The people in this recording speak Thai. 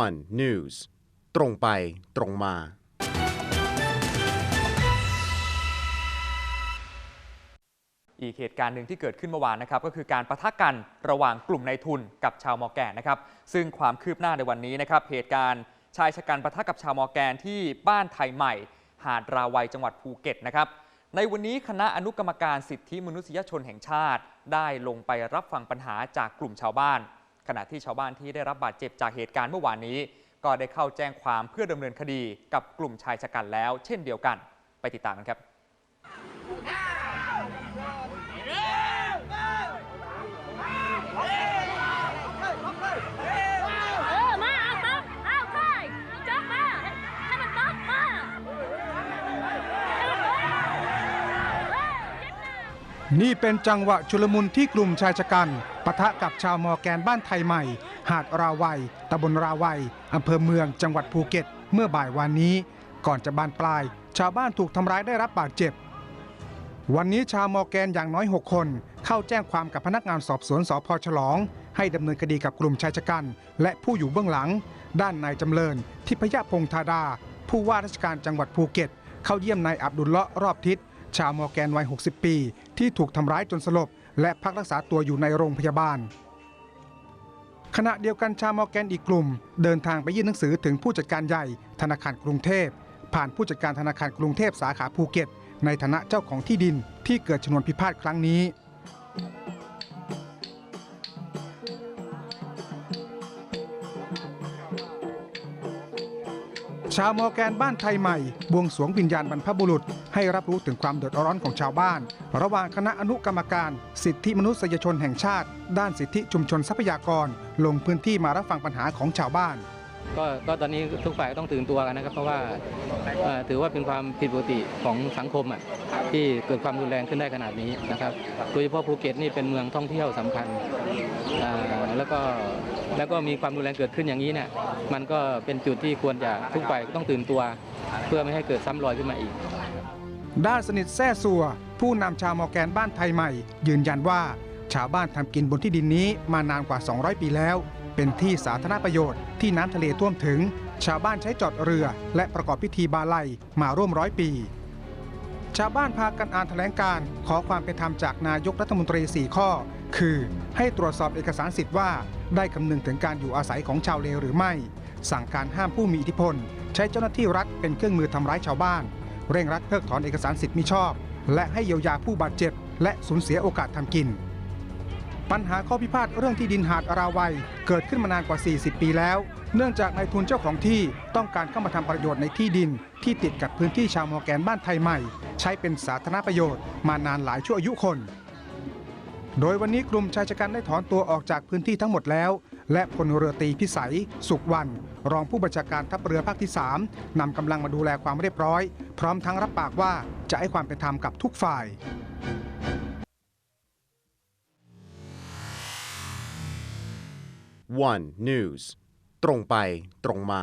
One News ตรงไปตรงมา อีกเหตุการณ์หนึ่งที่เกิดขึ้นเมื่อวานนะครับ ก็คือการประทะกันระหว่างกลุ่มนายทุนกับชาวมอร์แกนนะครับ ซึ่งความคืบหน้าในวันนี้นะครับ เหตุการณ์ชายชะกันประทะกับชาวมอร์แกนที่บ้านไทยใหม่ หาดราวัยจังหวัดภูเก็ตนะครับในวันนี้คณะอนุกรรมการสิทธิมนุษยชนแห่งชาติ ได้ลงไปรับฟังปัญหาจากกลุ่มชาวบ้าน ขณะที่ชาวบ้านที่ได้รับบาดเจ็บจากเหตุการณ์เมื่อวานนี้ ก็ได้เข้าแจ้งความเพื่อดำเนินคดีกับกลุ่มชายชะกันแล้ว เช่นเดียวกัน ไปติดตามกันครับนี่เป็นจังหวะชุลมุนที่กลุ่มชายชะกัน ปะทะกับชาวมอแกนบ้านไทยใหม่ หาดราวัยตำบลราวัยอำเภอเมืองจังหวัดภูเก็ต เมื่อบ่ายวันนี้ ก่อนจะบานปลาย ชาวบ้านถูกทำร้ายได้รับบาดเจ็บ วันนี้ชาวมอแกนอย่างน้อย 6 คน เข้าแจ้งความกับพนักงานสอบสวนสพฉลอง ให้ดำเนินคดีกับกลุ่มชายชะกัน และผู้อยู่เบื้องหลัง ด้านนายจำเริญทิพยพงธาดา ผู้ว่าราชการจังหวัดภูเก็ต เข้าเยี่ยมนายอับดุลเลาะรอบทิศชาวมอแกนวัย 60 ปี ที่ถูกทำร้ายจนสลบ และพักรักษาตัวอยู่ในโรงพยาบาล ขณะเดียวกันชาวมอร์แกนอีกกลุ่ม เดินทางไปยื่นหนังสือถึงผู้จัดการใหญ่ ธนาคารกรุงเทพ ผ่านผู้จัดการธนาคารกรุงเทพสาขาภูเก็ต ในฐานะเจ้าของที่ดินที่เกิดชนวนพิพาทครั้งนี้ชาวมอร์แกนบ้านไทยใหม่ บวงสรวงวิญญาณบรรพบุรุษ ให้รับรู้ถึงความเดือดร้อนของชาวบ้าน ระหว่างคณะอนุกรรมการ สิทธิมนุษยชนแห่งชาติ ด้านสิทธิชุมชนทรัพยากร ลงพื้นที่มารับฟังปัญหาของชาวบ้านก็ก็ตอนนี้ทุกฝ่ายต้องตื่นตัวกันนะครับ เพราะว่าถือว่าเป็นความผิดปกติของสังคมอะที่เกิดความรุนแรงขึ้นได้ขนาดนี้นะครับโดยเฉพาะภูเก็ตนี่เป็นเมืองท่องเที่ยวสำคัญแล้วก็แล้วก็มีความรุนแรงเกิดขึ้นอย่างนี้เนี่ยมันก็เป็นจุดที่ควรจะทุกฝ่ายต้องตื่นตัว เพื่อไม่ให้เกิดซ้ำรอยขึ้นมาอีก ด้านสนิทแซ่ซัว ผู้นำชาวมอร์แกนบ้านไทยใหม่ ยืนยันว่าชาวบ้านทำกินบนที่ดินนี้มานานกว่า 200 ปีแล้ว เป็นที่สาธารณประโยชน์ที่น้ำทะเลท่วมถึง ชาวบ้านใช้จอดเรือ และประกอบพิธีบาลัยมาร่วมร้อยปี ชาวบ้านพากันอ่านแถลงการขอความเป็นธรรมจากนายกรัฐมนตรี 4 ข้อ คือ ให้ตรวจสอบเอกสารสิทธิ์ว่า ได้คำนึงถึงการอยู่อาศัยของชาวเลหรือไม่ สั่งการห้ามผู้มีอิทธิพล ใช้เจ้าหน้าที่รัฐเป็นเครื่องมือทำร้ายชาวบ้าน เร่งรัดเพิกถอนเอกสารสิทธิ์มิชอบ และให้เยียวยาผู้บาดเจ็บ และสูญเสียโอกาสทำกิน ปัญหาข้อพิพาทเรื่องที่ดินหาดอาราวัย เกิดขึ้นมานานกว่า 40 ปีแล้ว เนื่องจากนายทุนเจ้าของที่ต้องการเข้ามาทำประโยชน์ในที่ดิน ที่ติดกับพื้นที่ชาวมอแกนบ้านไทยใหม่ ใช้เป็นสาธารณประโยชน์ มานานหลายชั่วอายุคน โดยวันนี้กลุ่มชายชะกันได้ถอนตัวออกจากพื้นที่ทั้งหมดแล้ว และพลเรือตรีพิสัย สุขวัน รองผู้บัญชาการทัพเรือภาคที่ 3 นำกำลังมาดูแลความเรียบร้อย พร้อมทั้งรับปากว่าจะให้ความเป็นธรรมกับทุกฝ่าย One News ตรงไปตรงมา